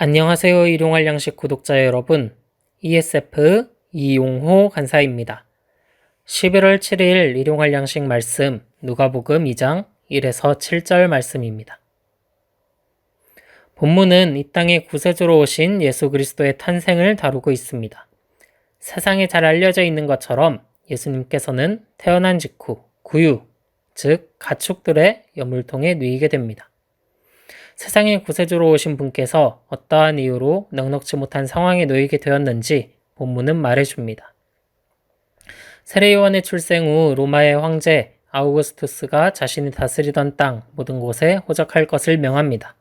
안녕하세요. 일용할 양식 구독자 여러분. ESF 이용호 간사입니다. 11월 7일 일용할 양식 말씀 누가복음 2장 1에서 7절 말씀입니다. 본문은 이 땅에 구세주로 오신 예수 그리스도의 탄생을 다루고 있습니다. 세상에 잘 알려져 있는 것처럼 예수님께서는 태어난 직후 구유, 즉 가축들의 여물통에 누이게 됩니다. 세상의 구세주로 오신 분께서 어떠한 이유로 넉넉지 못한 상황에 놓이게 되었는지 본문은 말해줍니다. 세례요한의 출생 후 로마의 황제 아우구스투스가 자신이 다스리던 땅 모든 곳에 호적할 것을 명합니다.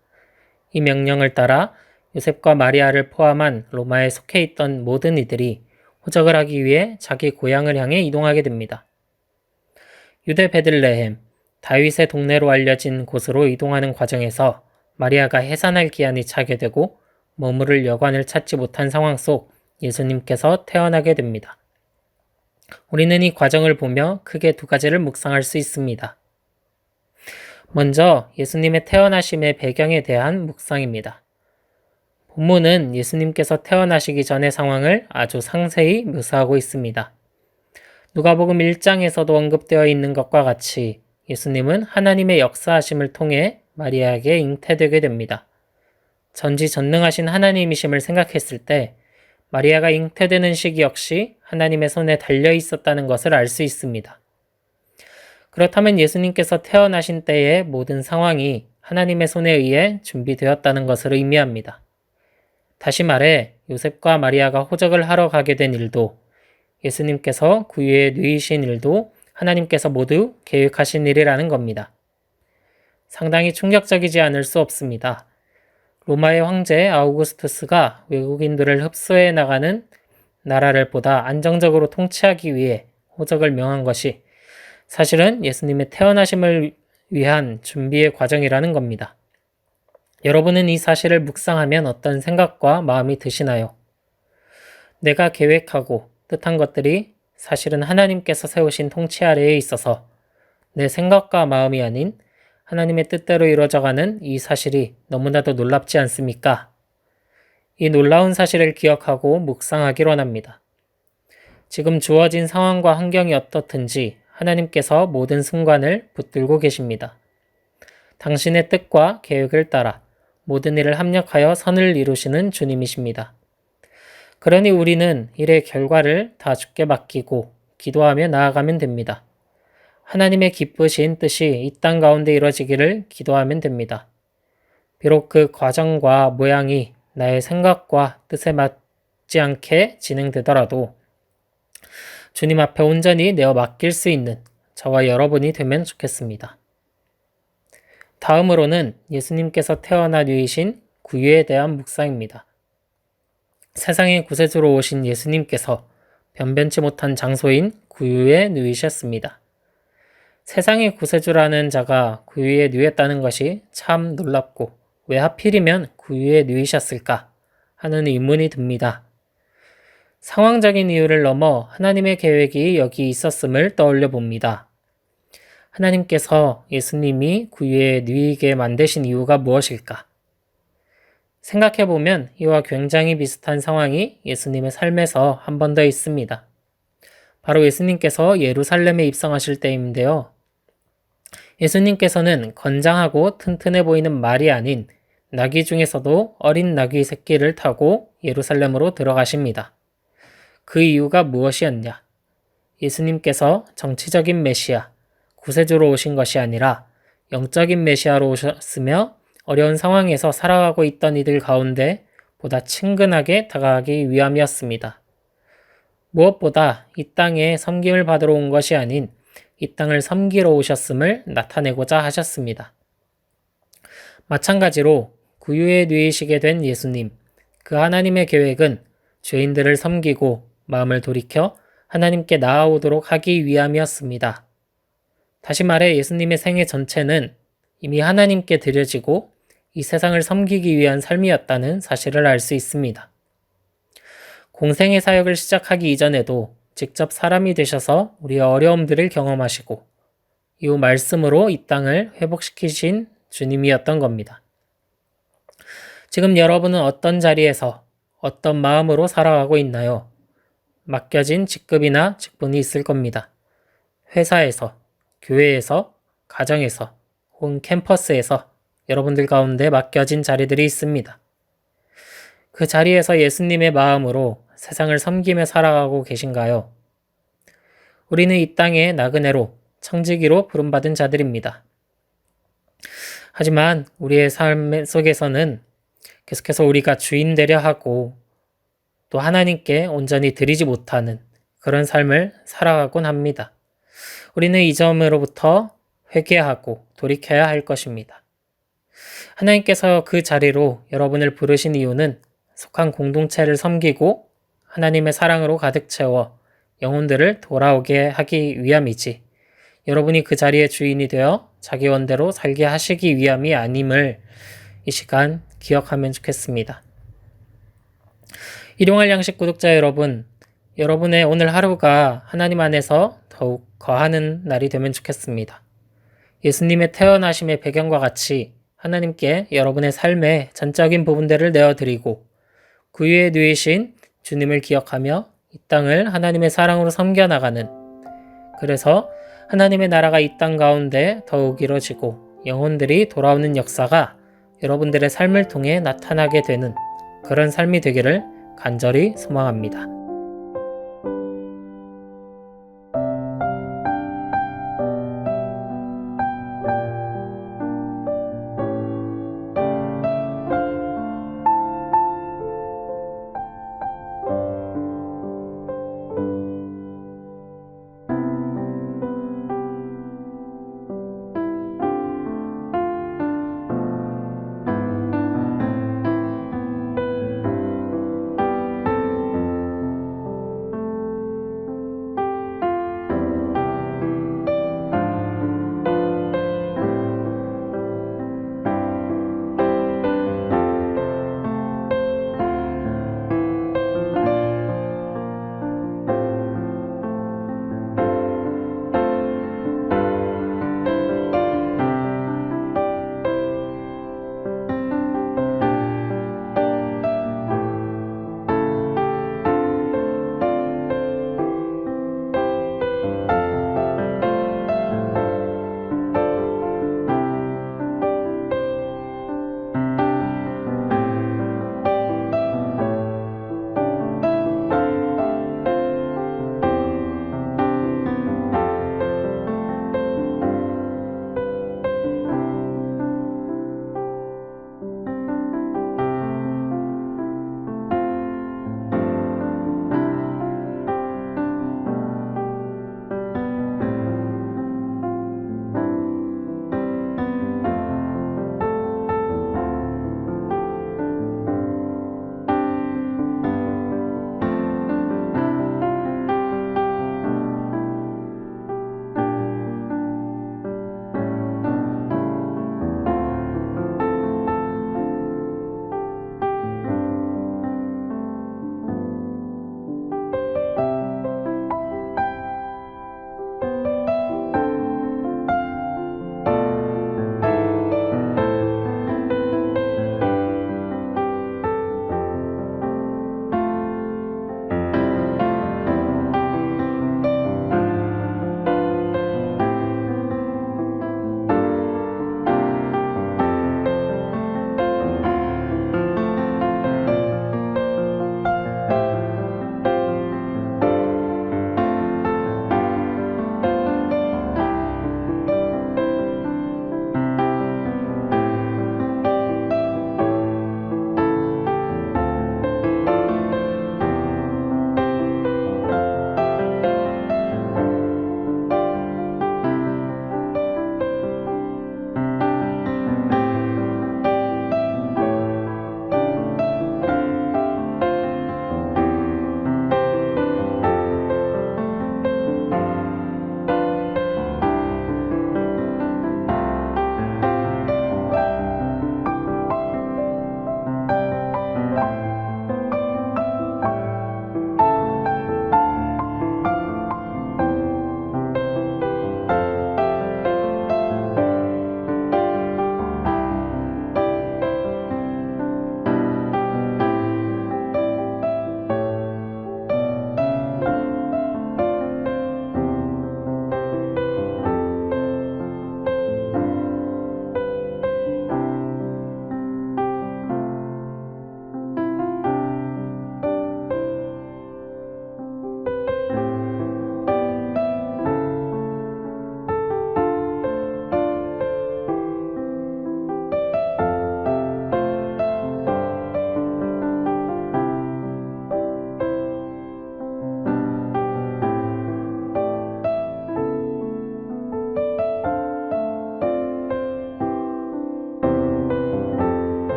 이 명령을 따라 요셉과 마리아를 포함한 로마에 속해 있던 모든 이들이 호적을 하기 위해 자기 고향을 향해 이동하게 됩니다. 유대 베들레헴, 다윗의 동네로 알려진 곳으로 이동하는 과정에서 마리아가 해산할 기한이 차게 되고 머무를 여관을 찾지 못한 상황 속 예수님께서 태어나게 됩니다. 우리는 이 과정을 보며 크게 두 가지를 묵상할 수 있습니다. 먼저 예수님의 태어나심의 배경에 대한 묵상입니다. 본문은 예수님께서 태어나시기 전의 상황을 아주 상세히 묘사하고 있습니다. 누가복음 1장에서도 언급되어 있는 것과 같이 예수님은 하나님의 역사하심을 통해 마리아에게 잉태되게 됩니다. 전지전능하신 하나님이심을 생각했을 때 마리아가 잉태되는 시기 역시 하나님의 손에 달려 있었다는 것을 알 수 있습니다. 그렇다면 예수님께서 태어나신 때의 모든 상황이 하나님의 손에 의해 준비되었다는 것을 의미합니다. 다시 말해 요셉과 마리아가 호적을 하러 가게 된 일도 예수님께서 구유에 누이신 일도 하나님께서 모두 계획하신 일이라는 겁니다. 상당히 충격적이지 않을 수 없습니다. 로마의 황제 아우구스투스가 외국인들을 흡수해 나가는 나라를 보다 안정적으로 통치하기 위해 호적을 명한 것이 사실은 예수님의 태어나심을 위한 준비의 과정이라는 겁니다. 여러분은 이 사실을 묵상하면 어떤 생각과 마음이 드시나요? 내가 계획하고 뜻한 것들이 사실은 하나님께서 세우신 통치 아래에 있어서 내 생각과 마음이 아닌 하나님의 뜻대로 이루어져가는 이 사실이 너무나도 놀랍지 않습니까? 이 놀라운 사실을 기억하고 묵상하기로 합니다. 지금 주어진 상황과 환경이 어떻든지 하나님께서 모든 순간을 붙들고 계십니다. 당신의 뜻과 계획을 따라 모든 일을 합력하여 선을 이루시는 주님이십니다. 그러니 우리는 일의 결과를 다 죽게 맡기고 기도하며 나아가면 됩니다. 하나님의 기쁘신 뜻이 이 땅 가운데 이루어지기를 기도하면 됩니다. 비록 그 과정과 모양이 나의 생각과 뜻에 맞지 않게 진행되더라도 주님 앞에 온전히 내어 맡길 수 있는 저와 여러분이 되면 좋겠습니다. 다음으로는 예수님께서 태어나 누이신 구유에 대한 묵상입니다. 세상의 구세주로 오신 예수님께서 변변치 못한 장소인 구유에 누이셨습니다. 세상의 구세주라는 자가 구유에 누였다는 것이 참 놀랍고 왜 하필이면 구유에 누이셨을까 하는 의문이 듭니다. 상황적인 이유를 넘어 하나님의 계획이 여기 있었음을 떠올려 봅니다. 하나님께서 예수님이 구유에 누이게 만드신 이유가 무엇일까? 생각해 보면 이와 굉장히 비슷한 상황이 예수님의 삶에서 한 번 더 있습니다. 바로 예수님께서 예루살렘에 입성하실 때인데요. 예수님께서는 건장하고 튼튼해 보이는 말이 아닌 나귀 중에서도 어린 나귀 새끼를 타고 예루살렘으로 들어가십니다. 그 이유가 무엇이었냐? 예수님께서 정치적인 메시아, 구세주로 오신 것이 아니라 영적인 메시아로 오셨으며 어려운 상황에서 살아가고 있던 이들 가운데 보다 친근하게 다가가기 위함이었습니다. 무엇보다 이 땅에 섬김을 받으러 온 것이 아닌 이 땅을 섬기러 오셨음을 나타내고자 하셨습니다. 마찬가지로 구유에 누이시게 된 예수님, 그 하나님의 계획은 죄인들을 섬기고 마음을 돌이켜 하나님께 나아오도록 하기 위함이었습니다. 다시 말해 예수님의 생애 전체는 이미 하나님께 드려지고 이 세상을 섬기기 위한 삶이었다는 사실을 알 수 있습니다. 공생의 사역을 시작하기 이전에도 직접 사람이 되셔서 우리의 어려움들을 경험하시고 이후 말씀으로 이 땅을 회복시키신 주님이었던 겁니다. 지금 여러분은 어떤 자리에서 어떤 마음으로 살아가고 있나요? 맡겨진 직급이나 직분이 있을 겁니다. 회사에서, 교회에서, 가정에서, 혹은 캠퍼스에서 여러분들 가운데 맡겨진 자리들이 있습니다. 그 자리에서 예수님의 마음으로 세상을 섬기며 살아가고 계신가요? 우리는 이 땅의 나그네로 청지기로 부름받은 자들입니다. 하지만 우리의 삶 속에서는 계속해서 우리가 주인 되려 하고 또 하나님께 온전히 드리지 못하는 그런 삶을 살아가곤 합니다. 우리는 이 점으로부터 회개하고 돌이켜야 할 것입니다. 하나님께서 그 자리로 여러분을 부르신 이유는 속한 공동체를 섬기고 하나님의 사랑으로 가득 채워 영혼들을 돌아오게 하기 위함이지 여러분이 그 자리의 주인이 되어 자기 원대로 살게 하시기 위함이 아님을 이 시간 기억하면 좋겠습니다. 일용할 양식 구독자 여러분, 여러분의 오늘 하루가 하나님 안에서 더욱 거하는 날이 되면 좋겠습니다. 예수님의 태어나심의 배경과 같이 하나님께 여러분의 삶의 전적인 부분들을 내어드리고 그 위에 누이신 주님을 기억하며 이 땅을 하나님의 사랑으로 섬겨 나가는 그래서 하나님의 나라가 이 땅 가운데 더욱 이뤄지고 영혼들이 돌아오는 역사가 여러분들의 삶을 통해 나타나게 되는 그런 삶이 되기를 간절히 소망합니다.